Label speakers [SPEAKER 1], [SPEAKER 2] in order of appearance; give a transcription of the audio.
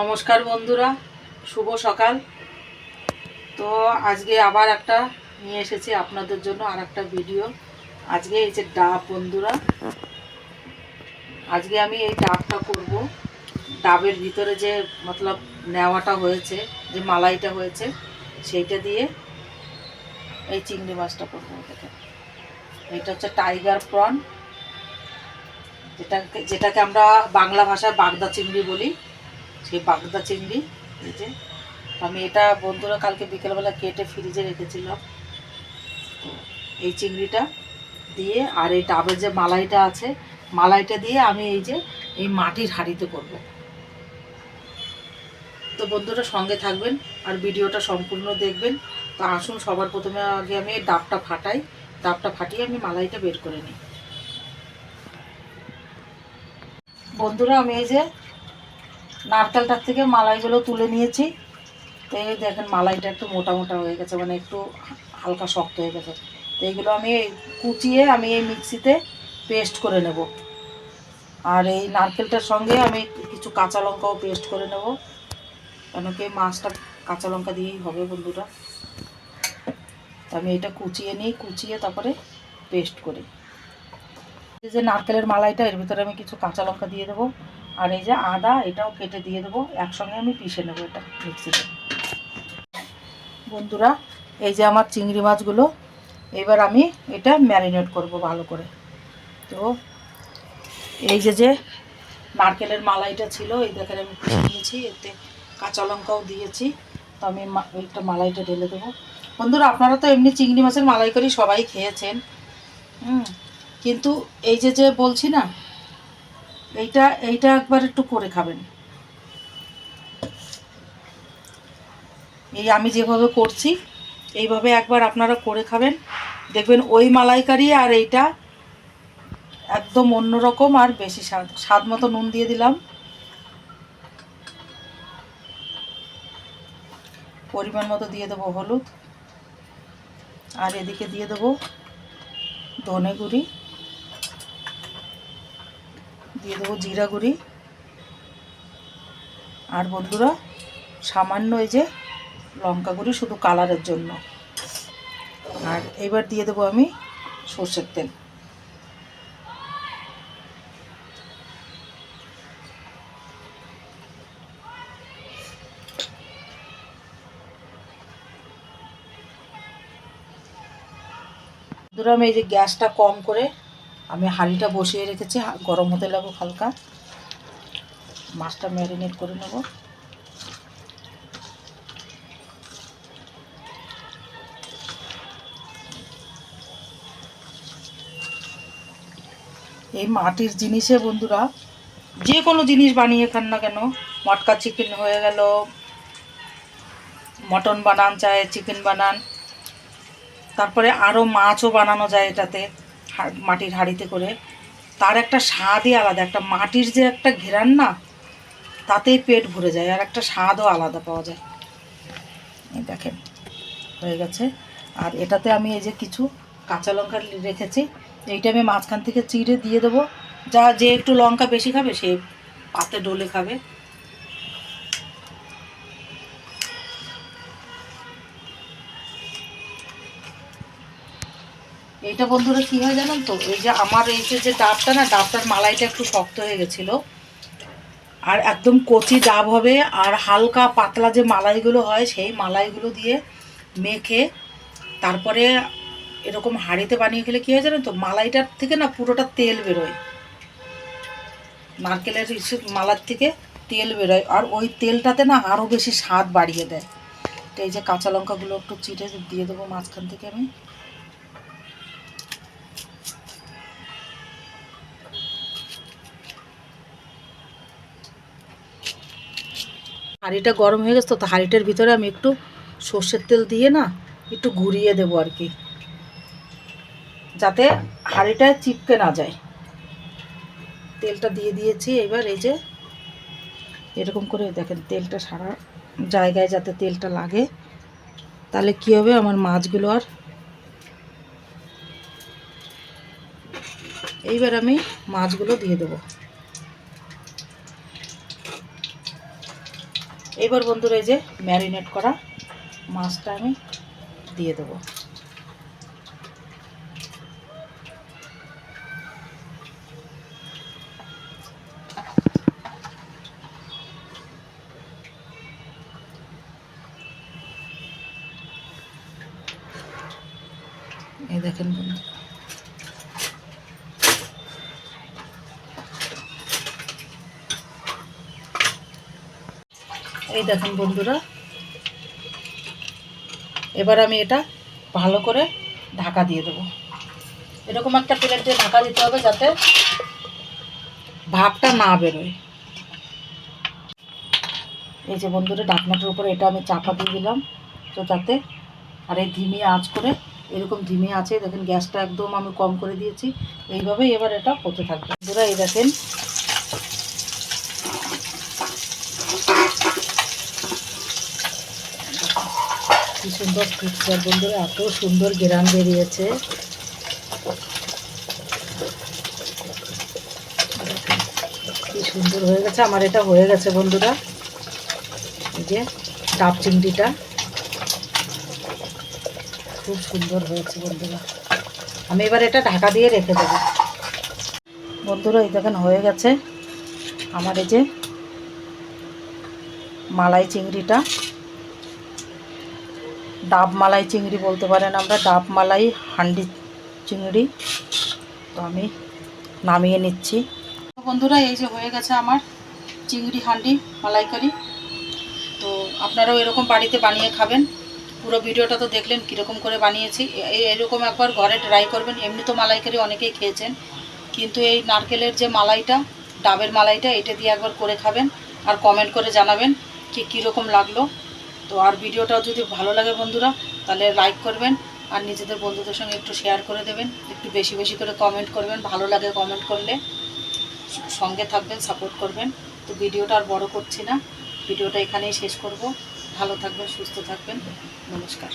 [SPEAKER 1] নমস্কার বন্ধুরা, শুভ সকাল। তো আজকে আবার একটা নিয়ে এসেছি আপনাদের জন্য আর একটা ভিডিও আজকে এই যে ডাব বন্ধুরা, আজকে আমি এই ডাবটা করব। ডাবের ভিতরে যে মতলব নেওয়াটা হয়েছে, যে মালাইটা হয়েছে, সেইটা দিয়ে এই চিংড়ি মাছটা করব এটা হচ্ছে টাইগার প্রন, যেটাকে যেটাকে আমরা বাংলা ভাষায় বাগদা চিংড়ি বলি। সেই বাগদা চিংড়ি, এই যে। আমি এটা বন্ধুরা কালকে বিকেলবেলা কেটে ফ্রিজে রেখেছিলাম। তো এই চিংড়িটা দিয়ে আর এই ডাবের যে মালাইটা আছে, মালাইটা দিয়ে আমি এই যে এই মাটির হাঁড়িতে করব। তো বন্ধুরা সঙ্গে থাকবেন আর ভিডিওটা সম্পূর্ণ দেখবেন। তো আসুন সবার প্রথমে আগে আমি এই ডাবটা ফাটাই। ডাবটা ফাটিয়ে আমি মালাইটা বের করে নিই। বন্ধুরা আমি এই যে নারকেলটার থেকে মালাইগুলো তুলে নিয়েছি। তো এই দেখেন মালাইটা একটু মোটা মোটা হয়ে গেছে মানে একটু হালকা শক্ত হয়ে গেছে। তো এইগুলো আমি কুচিয়ে আমি এই মিক্সিতে পেস্ট করে নেব। আর এই নারকেলটার সঙ্গে আমি কিছু কাঁচা লঙ্কাও পেস্ট করে নেব। কেন কি মাছটা কাঁচা লঙ্কা দিয়েই হবে বন্ধুরা। আমি এটা কুচিয়ে নিই, কুচিয়ে তারপরে পেস্ট করি। যে নারকেলের মালাইটা, এর ভিতরে আমি কিছু কাঁচা লঙ্কা দিয়ে দেবো। আর এই যে আদা, এটাও কেটে দিয়ে দেবো। একসঙ্গে আমি পিষে নেব এটা মিক্সিতে। বন্ধুরা, এই যে আমার চিংড়ি মাছগুলো, এবার আমি এটা ম্যারিনেট করব ভালো করে। তো এই যে যে নারকেলের মালাইটা ছিল, এই দেখেন আমি নিয়েছি, এতে কাঁচা লঙ্কাও দিয়েছি। তো আমি একটা মালাইটা ঢেলে দেবো। বন্ধুরা, আপনারা তো এমনি চিংড়ি মাছের মালাই করি সবাই খেয়েছেন। হুম, কিন্তু এই যে যে বলছি না এইটা এইটা একবার একটু করে খাবেন। এই আমি যেভাবে করছি, এইভাবে একবার আপনারা করে খাবেন। দেখবেন ওই মালাইকারি আর এইটা একদম অন্যরকম আর বেশি স্বাদ স্বাদ মতো নুন দিয়ে দিলাম। পরিমাণ মতো দিয়ে দেবো হলুদ। আর এদিকে দিয়ে দেবো ধনে গুঁড়ি। দিয়ে দেবো জিরা গুঁড়ি। আর বন্ধুরা, সামান্য এই যে লঙ্কা গুঁড়ি শুধু কালারের জন্য। আর এবার দিয়ে দেবো আমি সর্ষের তেল। বন্ধুরা, আমি এই যে গ্যাসটা কম করে আমি হাঁড়িটা বসিয়ে রেখেছি গরম হতে লাগুক হালকা। মাছটা ম্যারিনেট করে নেব। এই মাটির জিনিসে বন্ধুরা, যে কোনো জিনিস বানিয়ে খান না কেন, মটকা চিকেন হয়ে গেল, মটন বানান চায় চিকেন বানান, তারপরে আরও মাছও বানানো যায় এটাতে। মাটির হাঁড়িতে করে। তার একটা স্বাদই আলাদা, একটা মাটির যে একটা ঘেরান না, তাতেই পেট ভরে যায়, আর একটা স্বাদও আলাদা পাওয়া যায়। এই দেখেন, হয়ে গেছে। আর এটাতে আমি এই যে কিছু কাঁচা লঙ্কা রেখেছি, এইটা আমি মাঝখান থেকে চিড়ে দিয়ে দেবো। যা যে একটু লঙ্কা বেশি খাবে, সে পাতে ডলে খাবে। এইটা বন্ধুরা কী হয় জানেন তো? এই যে আমার এই যে যে ডাবটা না, ডাবটার মালাইটা একটু শক্ত হয়ে গেছিল। আর একদম কচি ডাব হবে, আর হালকা পাতলা যে মালাইগুলো হয়, সেই মালাইগুলো দিয়ে মেখে তারপরে এরকম হাঁড়িতে বানিয়ে খেলে কী হয় জানেন তো? মালাইটার থেকে না পুরোটা তেল বেরোয়। নারকেলের মালার থেকে তেল বেরোয়। আর ওই তেলটাতে না আরও বেশি স্বাদ বাড়িয়ে দেয়। তো এই যে কাঁচা লঙ্কাগুলো একটু চিটে দিয়ে দেবো মাঝখান থেকে আমি। হাঁড়িটা গরম হয়ে গেছে, তো হাঁড়িটার ভিতরে আমি একটু সর্ষের তেল দিয়ে না একটু ঘুরিয়ে দেবো আর কি। যাতে হাঁড়িটায় চিপকে না যায়। তেলটা দিয়ে দিয়েছি, এবার এই যে এরকম করে দেখেন তেলটা সারা জায়গায় যাতে তেলটা লাগে, তাহলে কী হবে আমার মাছগুলো আর এইবার আমি মাছগুলো দিয়ে দেবো। এবার বন্ধুরা এই যে ম্যারিনেট করা মাছটা আমি দিয়ে দেবো। এই দেখেন বন্ধু এই দেখেন বন্ধুরা। এবার আমি এটা ভালো করে ঢাকা দিয়ে দেবো। এরকম একটা প্লেট দিয়ে ঢাকা দিতে হবে যাতে ভাবটা না বেরোয়। এই যে বন্ধুরা, ডাকনাটার উপরে এটা আমি চাপা দিয়ে দিলাম। তো তাতে আর এই ধিমি আঁচ করে, এরকম ধিমি আছে, দেখেন গ্যাসটা একদম আমি কম করে দিয়েছি। এইভাবেই এবার এটা হতে থাকবে। বন্ধুরা, এই দেখেন কি সুন্দর পিকচার বন্ধুরা এত সুন্দর গ্রাম বেরিয়েছে। কি সুন্দর হয়ে গেছে। আমার এটা হয়ে গেছে বন্ধুরা। এই যে ডাব চিংড়িটা। খুব সুন্দর হয়েছে বন্ধুরা। আমি এবার এটা ঢাকা দিয়ে রেখে দেবো। বন্ধুরা, এই দেখেন হয়ে গেছে আমার এই যে মালাই চিংড়িটা। ডাব মালাই চিংড়ি বলতে পারেন আমরা ডাব মালাই হান্ডি চিংড়ি। তো আমি নামিয়ে নিচ্ছি। বন্ধুরা, এই যে হয়ে গেছে আমার চিংড়ি হান্ডি মালাইকারি। তো আপনারাও এরকম বাড়িতে বানিয়ে খাবেন। পুরো ভিডিওটা তো দেখলেন কীরকম করে বানিয়েছি। এরকম একবার ঘরে ট্রাই করবেন। এমনি তো মালাইকারি অনেকেই খেয়েছেন। কিন্তু এই নারকেলের যে মালাইটা, ডাবের মালাইটা, এটা দিয়ে একবার করে খাবেন। আর কমেন্ট করে জানাবেন কি কীরকম লাগল। তো আর ভিডিওটাও যদি ভালো লাগে বন্ধুরা, তাহলে লাইক করবেন আর নিজেদের বন্ধুদের সঙ্গে একটু শেয়ার করে দেবেন। একটু বেশি বেশি করে কমেন্ট করবেন, ভালো লাগে কমেন্ট করলে। সঙ্গে থাকবেন সাপোর্ট করবেন। তো ভিডিওটা আর বড় করছি না। ভিডিওটা এখানেই শেষ করব। ভালো থাকবেন, সুস্থ থাকবেন। নমস্কার।